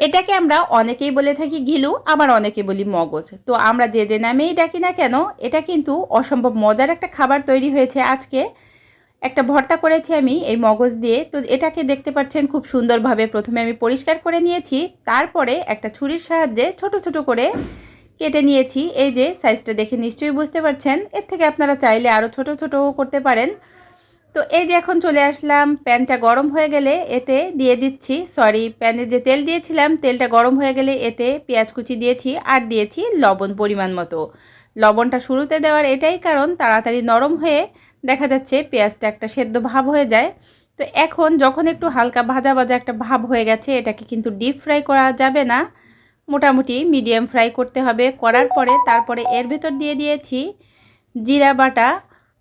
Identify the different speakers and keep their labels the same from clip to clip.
Speaker 1: এটাকে আমরা অনেকেই বলে থাকি ঘিলু, আবার অনেকে বলি মগজ। তো আমরা যে যে নামেই ডাকি না কেন, এটা কিন্তু অসম্ভব মজার একটা খাবার তৈরি হয়েছে আজকে। একটা ভর্তা করেছি আমি এই মগজ দিয়ে। তো এটাকে দেখতে পাচ্ছেন খুব সুন্দরভাবে প্রথমে আমি পরিষ্কার করে নিয়েছি, তারপরে একটা ছুরির সাহায্যে ছোট ছোট করে কেটে নিয়েছি। এই যে সাইজটা দেখে নিশ্চয়ই বুঝতে পারছেন। এর থেকে আপনারা চাইলে আরও ছোট ছোটও করতে পারেন। তো এই যে এখন চলে আসলাম, প্যানটা গরম হয়ে গেলে এতে দিয়ে দিচ্ছি সরি প্যানে যে তেল দিয়েছিলাম, তেলটা গরম হয়ে গেলে এতে পেঁয়াজ কুচি দিয়েছি আর দিয়েছি লবণ পরিমাণ মতো। লবণটা শুরুতে দেওয়ার এটাই কারণ, তাড়াতাড়ি নরম হয়ে দেখা যাচ্ছে পেঁয়াজটা একটা সেদ্ধ ভাব হয়ে যায়। তো এখন যখন একটু হালকা ভাজা ভাজা একটা ভাব হয়ে গেছে, এটাকে কিন্তু ডিপ ফ্রাই করা যাবে না। মোটামুটি মিডিয়াম ফ্রাই করতে হবে, করার পরে তারপরে এর ভেতর দিয়ে দিয়েছি জিরা বাটা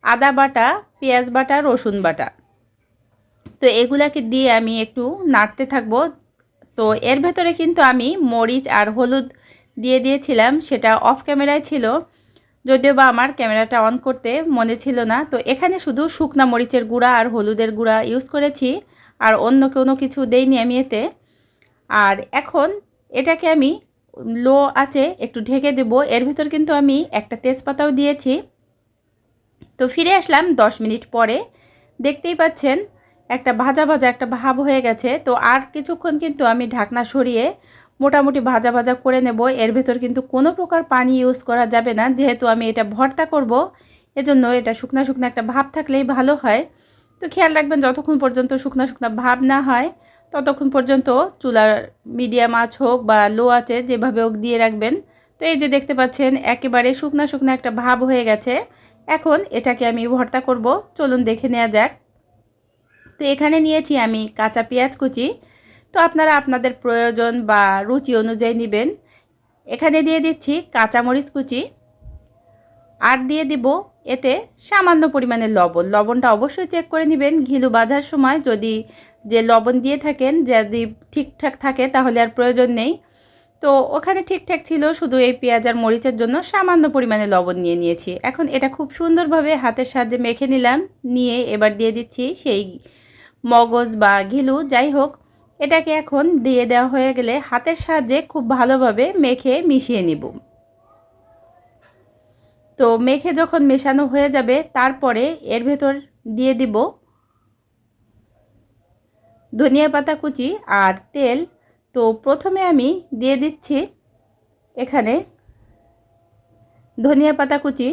Speaker 1: আদা বাটা, পেঁয়াজ বাটা, রসুন বাটা। তো এগুলাকে দিয়ে আমি একটু নাড়তে থাকব। তো এর ভেতরে কিন্তু আমি মরিচ আর হলুদ দিয়ে দিয়েছিলাম, সেটা অফ ক্যামেরায় ছিল। যদিও বা আমার ক্যামেরাটা অন করতে মনে ছিল না। তো এখানে শুধু শুকনা মরিচের গুঁড়া আর হলুদের গুঁড়া ইউজ করেছি, আর অন্য কোনো কিছু দেইনি আমি এতে। আর এখন এটাকে আমি লো আছে একটু ঢেকে দেব। এর ভিতর কিন্তু আমি একটা তেজপাতাও দিয়েছি। তো ফিরে আসলাম দশ মিনিট পরে। দেখতেই পাচ্ছেন, একটা ভাজা ভাজা একটা ভাব হয়ে গেছে। তো আর কিছুক্ষণ কিন্তু আমি ঢাকনা সরিয়ে মোটামুটি ভাজা ভাজা করে নেব। এর ভেতর কিন্তু কোনো প্রকার পানি ইউজ করা যাবে না। যেহেতু আমি এটা ভর্তা করব, এজন্য এটা শুকনা শুকনো একটা ভাব থাকলেই ভালো হয়। তো খেয়াল রাখবেন, যতক্ষণ পর্যন্ত শুকনা শুকনা ভাব না হয়, ততক্ষণ পর্যন্ত চুলার মিডিয়াম আঁচ হোক বা লো আছে যেভাবে হোক দিয়ে রাখবেন। তো এই যে দেখতে পাচ্ছেন, একেবারে শুকনা শুকনা একটা ভাব হয়ে গেছে। এখন এটাকে আমি ভর্তা করব। চলুন দেখে নেওয়া যাক। তো এখানে নিয়েছি আমি কাঁচা পেঁয়াজ কুচি। তো আপনারা আপনাদের প্রয়োজন বা রুচি অনুযায়ী নেবেন। এখানে দিয়ে দিচ্ছি কাঁচামরিচ কুচি। আর দিয়ে দিব এতে সামান্য পরিমাণে লবণ। লবণটা অবশ্যই চেক করে নেবেন। ঘিলু বাজার সময় যদি যে লবণ দিয়ে থাকেন, যদি ঠিকঠাক থাকে তাহলে আর প্রয়োজন নেই। তো ওখানে ঠিকঠাক ছিল, শুধু এই পেঁয়াজ আর মরিচের জন্য সামান্য পরিমাণে লবণ নিয়ে নিয়েছি। এখন এটা খুব সুন্দরভাবে হাতের সাহায্যে মেখে নিলাম, নিয়ে এবার দিয়ে দিচ্ছি সেই মগজ বা ঘিলু, যাই হোক। এটাকে এখন দিয়ে দেওয়া হয়ে গেলে হাতের সাহায্যে খুব ভালোভাবে মেখে মিশিয়ে নিব। তো মেখে যখন মেশানো হয়ে যাবে, তারপরে এর ভেতর দিয়ে দিব ধনিয়া পাতা কুচি আর তেল তো প্রথমে আমি দিয়ে দিচ্ছি এখানে ধনিয়া পাতা কুচি।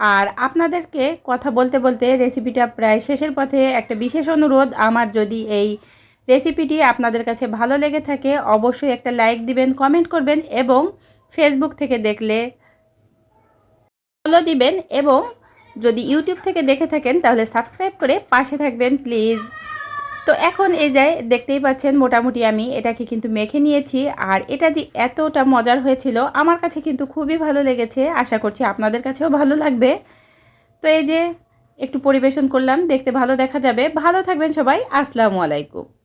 Speaker 1: আর আপনাদেরকে কথা বলতে বলতে রেসিপিটা প্রায় শেষের পথে একটা বিশেষ অনুরোধ, আমার যদি এই রেসিপিটি আপনাদের কাছে ভালো লেগে থাকে, অবশ্যই একটা লাইক দিবেন কমেন্ট করবেন এবং ফেসবুক থেকে দেখলে ফলো দিবেন এবং যদি ইউটিউব থেকে দেখে থাকেন, তাহলে সাবস্ক্রাইব করে পাশে থাকবেন প্লিজ তো এখন এই যায় দেখতেই পাচ্ছেন মোটামুটি আমি এটাকে কিন্তু মেখে নিয়েছি। আর এটা যে এতটা মজার হয়েছিল, আমার কাছে কিন্তু খুবই ভালো লেগেছে। আশা করছি আপনাদের কাছেও ভালো লাগবে। তো এই যে একটু পরিবেশন করলাম, দেখতে ভালো দেখা যাবে। ভালো থাকবেন সবাই। আসসালামু আলাইকুম।